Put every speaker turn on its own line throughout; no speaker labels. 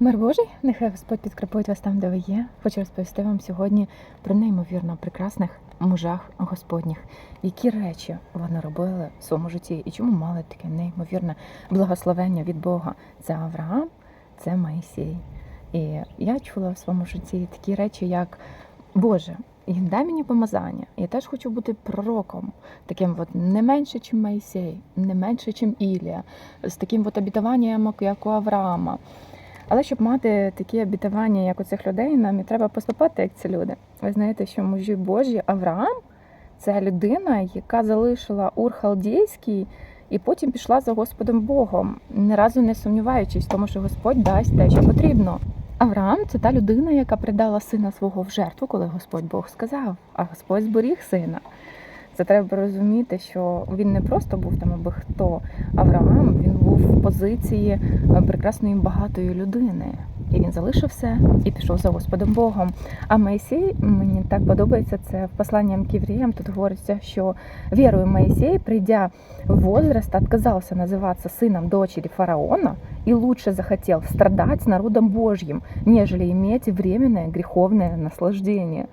Мир Божий, нехай Господь підкріпить вас там, де ви є. Хочу розповісти вам сьогодні про неймовірно прекрасних мужах Господніх, які речі вони робили в своєму житті і чому мали таке неймовірне благословення від Бога. Це Авраам, це Моїсій. І я чула в своєму житті такі речі, як Боже, і дай мені помазання. Я теж хочу бути пророком, таким от не менше, ніж Моїсей, не менше, ніж Ілія, з таким от обітуванням, як у Авраама. Але щоб мати такі обітування, як у цих людей, нам і треба поступати, як ці люди. Ви знаєте, що мужі Божі Авраам це людина, яка залишила Ур Халдійський і потім пішла за Господом Богом, ні разу не сумніваючись, тому що Господь дасть те, що потрібно. Авраам це та людина, яка придала сина свого в жертву, коли Господь Бог сказав, а Господь зберіг сина. Це треба розуміти, що він не просто був там аби хто Авраам, він був в позиції е, прекрасної багатої людини. І він залишив все і пішов за Господом Богом. А Моїсей, мені так подобається це в посланні к євреям. Тут говориться, що вірою Моїсей, придя в возраст, отказался называться сыном дочери фараона и лучше захотел страдать с народом Божьим, нежели иметь временное греховное наслаждение.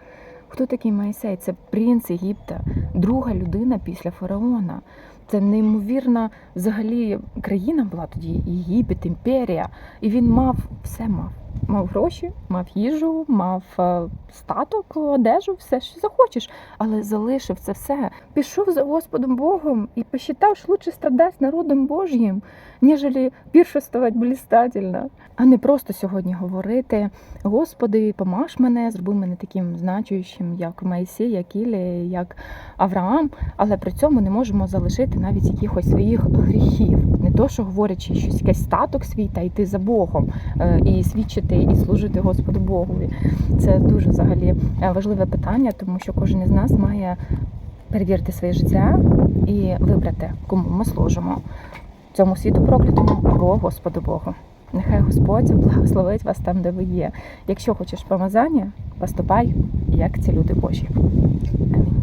Хто такий Моїсей? Це принц Єгипта, друга людина після фараона. Це неймовірна взагалі країна була тоді Єгипет, імперія. І він мав все мав. Мав гроші, мав їжу, мав е, статок, одежу, все, що захочеш, але залишив це все. Пішов за Господом Богом і посчитав, що лучше страдати народом Божнім, ніжели піршествувати блістательно. А не просто сьогодні говорити: Господи, помаж мене, зроби мене таким значущим, як Моїсей, як Ілія, як Авраам, але при цьому не можемо залишити навіть якихось своїх гріхів. Не то, що говорячи щось якийсь статок свій та йти за Богом е, і свідчити, і служити Господу Богові. Це дуже взагалі е, важливе питання, тому що кожен із нас має перевірити своє життя і вибрати, кому ми служимо цьому світу проклятому або Господу Богу. Нехай Господь благословить вас там, де ви є. Якщо хочеш помазання, поступай, як ці люди Божі. Амінь.